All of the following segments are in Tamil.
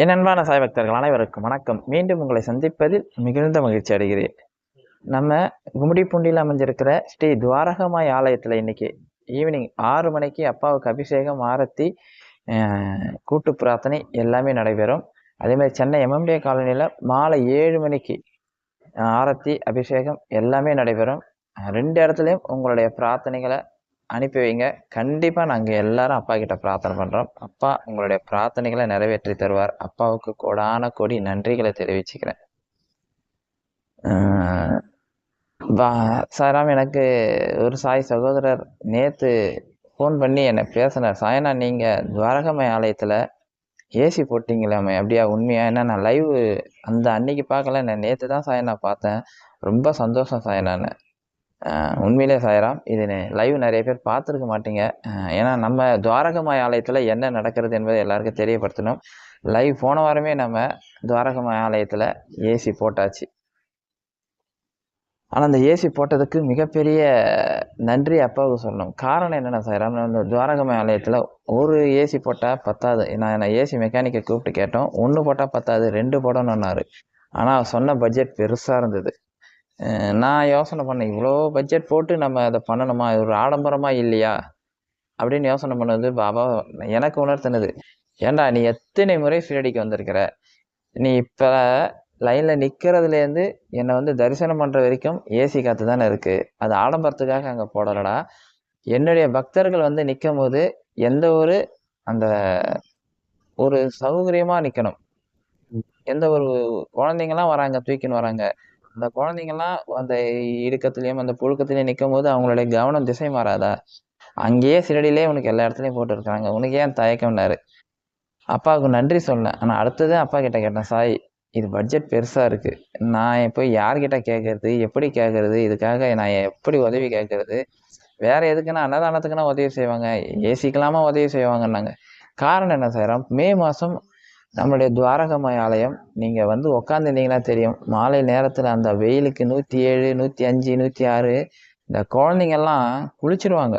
என் அன்பான சாய் பக்தர்கள் அனைவருக்கும் வணக்கம். மீண்டும் உங்களை சந்திப்பதில் மிகுந்த மகிழ்ச்சி அடைகிறேன். நம்ம கும்மிடிப்பூண்டியில் அமைஞ்சிருக்கிற ஸ்ரீ துவாரகமாய் ஆலயத்தில் இன்னைக்கு ஈவினிங் ஆறு மணிக்கு அப்பாவுக்கு அபிஷேகம் ஆரத்தி கூட்டு பிரார்த்தனை எல்லாமே நடைபெறும். அதேமாதிரி சென்னை எம்எம்டிஏ காலனியில் மாலை ஏழு மணிக்கு ஆரத்தி அபிஷேகம் எல்லாமே நடைபெறும். ரெண்டு இடத்துலையும் உங்களுடைய பிரார்த்தனைகளை அனுப்பி வைங்க. கண்டிப்பாக நாங்கள் எல்லாரும் அப்பா கிட்ட பிரார்த்தனை பண்ணுறோம் அப்பா உங்களுடைய பிரார்த்தனைகளை நிறைவேற்றி தருவார். அப்பாவுக்கு கோடான கோடி நன்றிகளை தெரிவிச்சுக்கிறேன். அஹ் சாய்ராம் எனக்கு ஒரு சாய் சகோதரர் நேற்று ஃபோன் பண்ணி என்னை பேசினார். சாயனா நீங்கள் துவாரகமய ஆலயத்தில் ஏசி போட்டிங்களாமே? அப்படியா உண்மையா? என்ன நான் லைவ் அந்த அன்னைக்கு பார்க்கல. நான் நேற்று தான் சாயனா பார்த்தேன். ரொம்ப சந்தோஷம் சாயனான்னு உண்மையிலே சாயராம் இது லைவ் நிறைய பேர் பார்த்துருக்க மாட்டீங்க. ஏன்னா நம்ம துவாரகமாய் ஆலயத்தில் என்ன நடக்கிறது என்பதை எல்லாருக்கும் தெரியப்படுத்தணும். லைவ் போன வாரமே நம்ம துவாரகமாய் ஆலயத்தில் ஏசி போட்டாச்சு. ஆனால் அந்த ஏசி போட்டதுக்கு மிகப்பெரிய நன்றி அப்பாவுக்கு சொல்லணும். காரணம் என்னென்ன சாயராம் நான் இந்த துவாரகமாய் ஆலயத்தில் ஒரு ஏசி போட்டால் பத்தாது. நான் நான் ஏசி மெக்கானிக்கை கூப்பிட்டு கேட்டோம். ஒன்று போட்டால் பத்தாது ரெண்டு போடணுன்னாரு ஆனால் சொன்ன பட்ஜெட் பெருசாக இருந்தது. நான் யோசனை பண்ணேன் இவ்வளோ பட்ஜெட் போட்டு நம்ம அதை பண்ணணுமா? இது ஒரு ஆடம்பரமாக இல்லையா? அப்படின்னு யோசனை பண்ணது பாபா எனக்கு உணர்த்தினது. ஏண்டா நீ எத்தனை முறை ஷிரடிக்கு வந்திருக்கிற? நீ இப்போ லைனில் நிற்கிறதுலேருந்து என்னை வந்து தரிசனம் பண்ணுற வரைக்கும் ஏசி காற்று தானே இருக்குது அது ஆடம்பரத்துக்காக அங்கே போடலடா. என்னுடைய பக்தர்கள் வந்து நிற்கும் போது எந்த ஒரு அந்த ஒரு சௌகரியமாக நிற்கணும் எந்த ஒரு குழந்தைங்கலாம் வராங்க தூக்கின்னு வராங்க. அந்த குழந்தைங்கலாம் அந்த இடுக்கத்துலேயும் அந்த புழுக்கத்துலேயும் நிற்கும் போது அவங்களுடைய கவனம் திசை மாறாதா? அங்கேயே சிறடியிலே உனக்கு எல்லா இடத்துலையும் போட்டுருக்காங்க உனக்கு ஏன் தயக்கம்னாரு? அப்பாவுக்கு நன்றி சொன்னேன் ஆனால் அடுத்தது அப்பா கிட்ட கேட்டேன் சாய் இது பட்ஜெட் பெருசாக இருக்குது நான் போய் யார்கிட்ட கேட்கறது எப்படி கேட்கறது இதுக்காக நான் எப்படி உதவி கேட்கறது வேற எதுக்குன்னா அன்னதானத்துக்குன்னா உதவி செய்வாங்க. ஏசிக்கலாமா உதவி செய்வாங்கன்னாங்க. காரணம் என்ன செய்கிறோம் மே மாதம் நம்மளுடைய துவாரகமய ஆலயம் நீங்கள் வந்து உக்காந்துருந்தீங்கன்னா தெரியும். மாலை நேரத்தில் அந்த வெயிலுக்கு நூற்றி ஏழு நூற்றி அஞ்சு நூற்றி ஆறு இந்த குழந்தைங்கெல்லாம் குளிச்சிருவாங்க.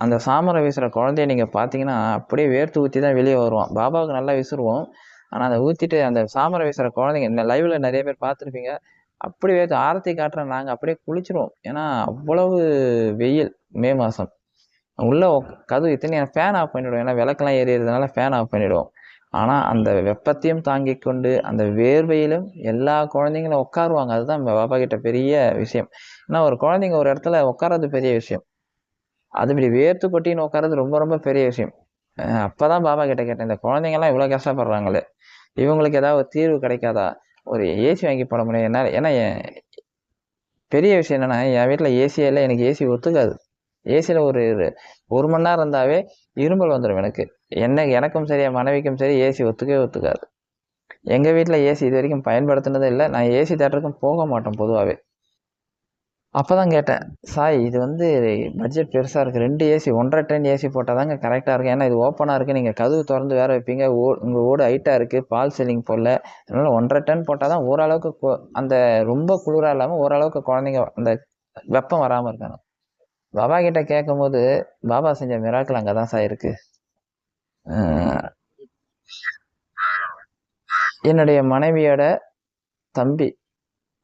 அந்த சாமரை வீசுகிற குழந்தைய நீங்கள் பார்த்தீங்கன்னா அப்படியே வேர்த்து ஊற்றி தான் வெளியே வருவோம் பாபாவுக்கு நல்லா விசுருவோம் ஆனால் அதை ஊற்றிட்டு அந்த சாமரை வீசுகிற குழந்தைங்க இந்த லைவில் நிறைய பேர் பார்த்துருப்பீங்க. அப்படி வேர்த்து ஆரத்தி காட்டுற நாங்கள் அப்படியே குளிச்சிருவோம். ஏன்னா அவ்வளவு வெயில் மே மாதம் உள்ளே கதவு இத்தனை ஃபேன் ஆஃப் பண்ணிவிடுவோம் ஏன்னா விளக்கெல்லாம் ஏறிடுறதுனால ஃபேன் ஆஃப் பண்ணிவிடுவோம் ஆனால் அந்த வெப்பத்தையும் தாங்கி கொண்டு அந்த வேர்வையிலும் எல்லா குழந்தைங்களும் உட்காருவாங்க. அதுதான் நம்ம கிட்ட பெரிய விஷயம். ஏன்னா ஒரு குழந்தைங்க ஒரு இடத்துல உட்கார்றது பெரிய விஷயம். அது இப்படி வேர்த்து கொட்டின்னு உட்காரது ரொம்ப ரொம்ப பெரிய விஷயம். அப்போ தான் பாபா கிட்ட கேட்டேன் இந்த குழந்தைங்கலாம் இவ்வளோ கஷ்டப்படுறாங்களே. இவங்களுக்கு ஏதாவது ஒரு தீர்வு கிடைக்காதா? ஒரு ஏசி வாங்கி போட முடியும். என்னால் ஏன்னா என் பெரிய விஷயம் என்னென்னா என் வீட்டில் ஏசியே இல்லை எனக்கு ஏசி ஒத்துக்காது. ஏசியில் ஒரு ஒரு மணி நேரம் இருந்தாவே இருமல் வந்துடும் எனக்கு. என்ன எனக்கும் சரி என் மனைவிக்கும் சரி ஏசி ஒத்துக்கவே ஒத்துக்காது. எங்கள் வீட்டில் ஏசி இது வரைக்கும் பயன்படுத்தினதே இல்லை. நான் ஏசி தேட்டருக்கும் போக மாட்டோம் பொதுவாகவே அப்போ தான் கேட்டேன் சாய் இது வந்து பட்ஜெட் பெருசாக இருக்குது ரெண்டு ஏசி ஒன்றரை டன் ஏசி போட்டால் தாங்க கரெக்டாக இருக்கும் ஏன்னா இது ஓப்பனாக இருக்குது நீங்கள் கதவு திறந்து வேற வைப்பீங்க. ஓ உங்கள் ஓடு ஹைட்டாக இருக்குது பால் சீலிங் போடல. அதனால் ஒன்றரை டன் போட்டால் தான் ஓரளவுக்கு அந்த ரொம்ப குளிராக இல்லாமல் ஓரளவுக்கு குழந்தைங்க அந்த வெப்பம் வராமல் இருக்கணும் பாபா கிட்டே கேட்கும்போது பாபா செஞ்ச மிராக்கள் அங்கே தான் சார் இருக்குது என்னுடைய மனைவியோட தம்பி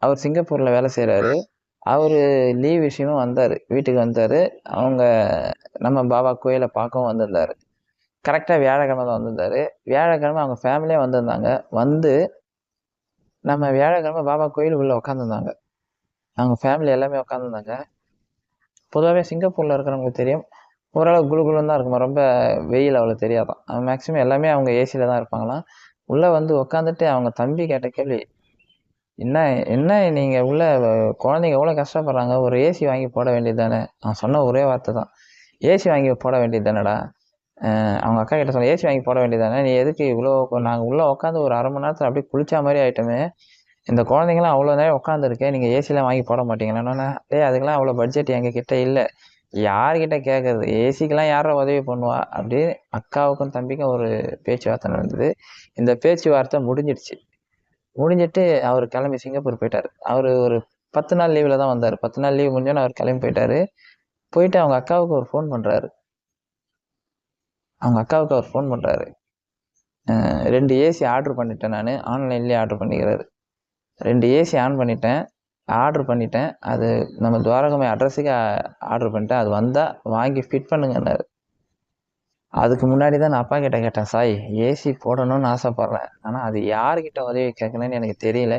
அவர் சிங்கப்பூரில் வேலை செய்கிறாரு அவர் லீவ் விஷயமா வந்தார் வீட்டுக்கு வந்தார். அவங்க நம்ம பாபா கோயிலை பார்க்கவும் வந்திருந்தார். கரெக்டாக வியாழக்கிழமை தான் வந்திருந்தார். வியாழக்கிழமை அவங்க ஃபேமிலியாக வந்திருந்தாங்க. வந்து நம்ம வியாழக்கிழமை பாபா கோயில் உள்ளே உட்காந்துருந்தாங்க அவங்க ஃபேமிலி எல்லாமே உட்காந்துருந்தாங்க பொதுவாகவே சிங்கப்பூரில் இருக்கிறவங்களுக்கு தெரியும் ஓரளவு குளு குளுன்னு தான் இருக்குமா? ரொம்ப வெயில் அவ்வளோ தெரியாதான். மேக்ஸிமம் எல்லாமே அவங்க ஏசியில் தான் இருப்பாங்களாம் உள்ளே வந்து உட்காந்துட்டு அவங்க தம்பி கேட்ட கேள்வி என்ன என்ன நீங்கள் உள்ள குழந்தைங்க எவ்வளோ கஷ்டப்படுறாங்க? ஒரு ஏசி வாங்கி போட வேண்டியது தானே? நான் சொன்ன ஒரே வார்த்தை தான். ஏசி வாங்கி போட வேண்டியது தானடா? அவங்க அக்கா கிட்ட சொன்ன ஏசி வாங்கி போட வேண்டியது தானே? நீ எதுக்கு இவ்வளோ நாங்கள் உள்ளே உட்காந்து ஒரு அரை மணி நேரத்தில் அப்படியே குளிச்சா மாதிரி ஆகிட்டோமே இந்த குழந்தைங்களாம் அவ்வளோ நேரம் உட்காந்துருக்கேன் நீங்கள் ஏசிலாம் வாங்கி போட மாட்டீங்களா? டேய் அதுக்கெல்லாம் அவ்வளோ பட்ஜெட் எங்கள் கிட்டே இல்லை. யார்கிட்ட கேட்கறது ஏசிக்கெல்லாம் யாரோ உதவி பண்ணுவா? அப்படின்னு அக்காவுக்கும் தம்பிக்கும் ஒரு பேச்சுவார்த்தை நடந்தது. இந்த பேச்சுவார்த்தை முடிஞ்சிடுச்சு. முடிஞ்சிட்டு அவர் கிளம்பி சிங்கப்பூர் போயிட்டார். அவர் ஒரு பத்து நாள் லீவில் தான் வந்தார். பத்து நாள் லீவ் முடிஞ்சோன்னு அவர் கிளம்பி போயிட்டார். போயிட்டு அவங்க அக்காவுக்கு ஒரு ஃபோன் பண்ணுறாரு அவங்க அக்காவுக்கு அவர் ஃபோன் பண்ணுறாரு ரெண்டு ஏசி ஆர்டர் பண்ணிட்டேன் நான். ஆன்லைன்லேயே ஆர்டர் பண்ணிக்கிறாரு. ரெண்டு ஏசி ஆன் பண்ணிட்டேன். ஆர்டர் பண்ணிட்டேன். அது நம்ம துவாரகமை அட்ரஸுக்கு ஆர்டர் பண்ணிட்டேன். அது வந்தால் வாங்கி ஃபிட் பண்ணுங்கன்னாரு. அதுக்கு முன்னாடி தான் நான் அப்பா கிட்ட கேட்டேன் சாய் ஏசி போடணும்னு ஆசைப்பட்றேன். ஆனால் அது யாருக்கிட்ட உதவி கேட்கணும்னு எனக்கு தெரியல.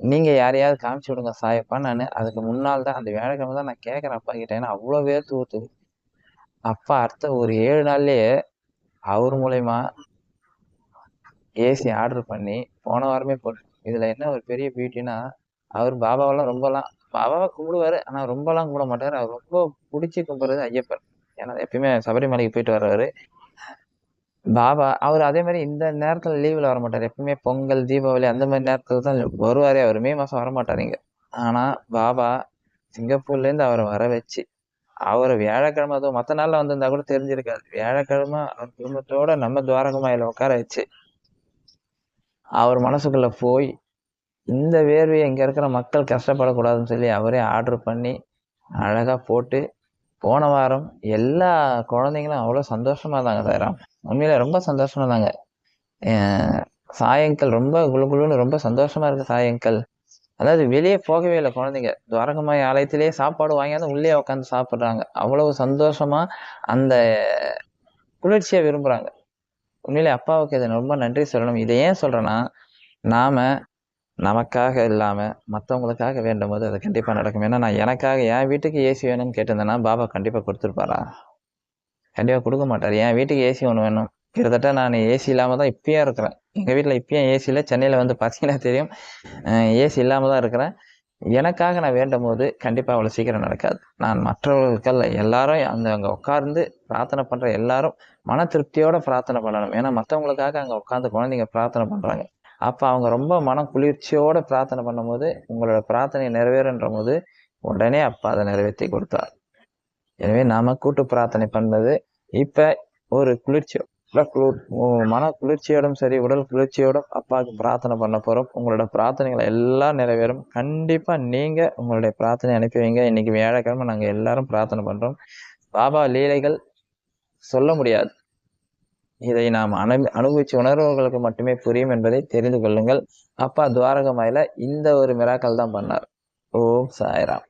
நீங்கள் யாரையாவது காமிச்சு விடுங்க சாயப்பா நான். அதுக்கு முன்னால் தான் அந்த வேலைக்கிழமை தான் நான் கேட்குறேன் அப்பா கிட்ட. ஏன்னா அவ்வளோ வேர்த்து ஊற்றுது அப்பா அடுத்த ஒரு ஏழு நாள்லேயே அவர் மூலயமா ஏசி ஆர்டர் பண்ணி போன வாரமே போட்டு இதில் என்ன ஒரு பெரிய பியூட்டினா அவர் பாபாவெல்லாம் ரொம்பலாம் பாபாவை கும்பிடுவார் ஆனால் ரொம்பலாம் கும்பிட மாட்டார். அவர் ரொம்ப பிடிச்சி கும்பிட்றது ஐயப்பன். ஏன்னா எப்பயுமே சபரிமலைக்கு போயிட்டு வர்றவர் பாபா அவர் அதே மாதிரி இந்த நேரத்தில் லீவில் வர மாட்டார் எப்பவுமே பொங்கல் தீபாவளி அந்த மாதிரி நேரத்தில் தான் வருவாரே. அவர் மே மாதம் வர மாட்டார் இங்கே. ஆனால் பாபா சிங்கப்பூர்லேருந்து அவரை வர வச்சு அவரை வியாழக்கிழமை அதுவும் மற்ற நாளில் வந்திருந்தா கூட தெரிஞ்சிருக்காது. வியாழக்கிழமை அவர் குடும்பத்தோட நம்ம துவாரகமாயில் உட்கார வச்சு அவர் மனசுக்குள்ளே போய் இந்த வேர்வையை இங்கே இருக்கிற மக்கள் கஷ்டப்படக்கூடாதுன்னு சொல்லி அவரே ஆர்டர் பண்ணி அழகாக போட்டு போன வாரம் எல்லா குழந்தைங்களும் அவ்வளோ சந்தோஷமாக இருந்தாங்க சார் உண்மையில் ரொம்ப சந்தோஷமாக இருந்தாங்க. சாயங்கல் ரொம்ப குழு குழுன்னு ரொம்ப சந்தோஷமாக இருக்குது சாயங்கல். அதாவது வெளியே போகவே இல்லை குழந்தைங்க. துவாரகமாய் ஆலயத்திலேயே சாப்பாடு வாங்கியாந்து உள்ளே உட்காந்து சாப்பிட்றாங்க. அவ்வளவு சந்தோஷமாக அந்த குளிர்ச்சியை விரும்புகிறாங்க உண்மையிலே அப்பாவுக்கு இதை ரொம்ப நன்றி சொல்லணும். இதை ஏன் சொல்கிறேன்னா நாம் நமக்காக இல்லாமல் மற்றவங்களுக்காக வேண்டும் போது அது கண்டிப்பாக நடக்கும். ஏன்னா நான் எனக்காக என் வீட்டுக்கு ஏசி வேணும்னு கேட்டிருந்தேன்னா பாபா கண்டிப்பாக கொடுத்துருப்பாரா? கண்டிப்பாக கொடுக்க மாட்டார். என் வீட்டுக்கு ஏசி ஒன்று வேணும். கிட்டத்தட்ட நான் ஏசி இல்லாமல் தான் இப்பயும் இருக்கிறேன். எங்கள் வீட்டில் இப்பயும் ஏசியில் சென்னையில் வந்து பார்த்தீங்கன்னா தெரியும். ஏசி இல்லாமல் தான் இருக்கிறேன். எனக்காக நான் வேண்டும் போது கண்டிப்பாக அவ்வளோ சீக்கிரம் நடக்காது. நான் மற்றவர்களுக்கல்ல எல்லாரும் அந்த அங்கே உட்கார்ந்து பிரார்த்தனை பண்ணுற எல்லாரும் மன திருப்தியோட பிரார்த்தனை பண்ணணும். ஏன்னா மற்றவங்களுக்காக அங்கே உட்காந்து குழந்தைங்க பிரார்த்தனை பண்ணுறாங்க அப்போ அவங்க ரொம்ப மன குளிர்ச்சியோடு பிரார்த்தனை பண்ணும்போது உங்களோட பிரார்த்தனை நிறைவேறுன்ற போது உடனே அப்பா அதை நிறைவேற்றி கொடுத்தார். எனவே நாம் கூட்டு பிரார்த்தனை பண்ணது. இப்போ ஒரு குளிர்ச்சி குளிர் மன குளிர்ச்சியோடும் சரி உடல் குளிர்ச்சியோடும் அப்பாவுக்கு பிரார்த்தனை பண்ண போகிறோம் உங்களோட பிரார்த்தனைகள் எல்லாம் நிறைவேறும். கண்டிப்பாக நீங்கள் உங்களுடைய பிரார்த்தனை அனுப்பி வைங்க. இன்னைக்கு வியாழக்கிழமை நாங்கள் எல்லாரும் பிரார்த்தனை பண்ணுறோம் பாபா லீலைகள் சொல்ல முடியாது. இதை நாம் அனு அனுபவிச்சு உணர்வுகளுக்கு மட்டுமே புரியும் என்பதை தெரிந்து கொள்ளுங்கள். அப்பா துவாரகமாயில இந்த ஒரு மிராக்கள் தான் பண்ணார். ஓம் சாய்ராம்.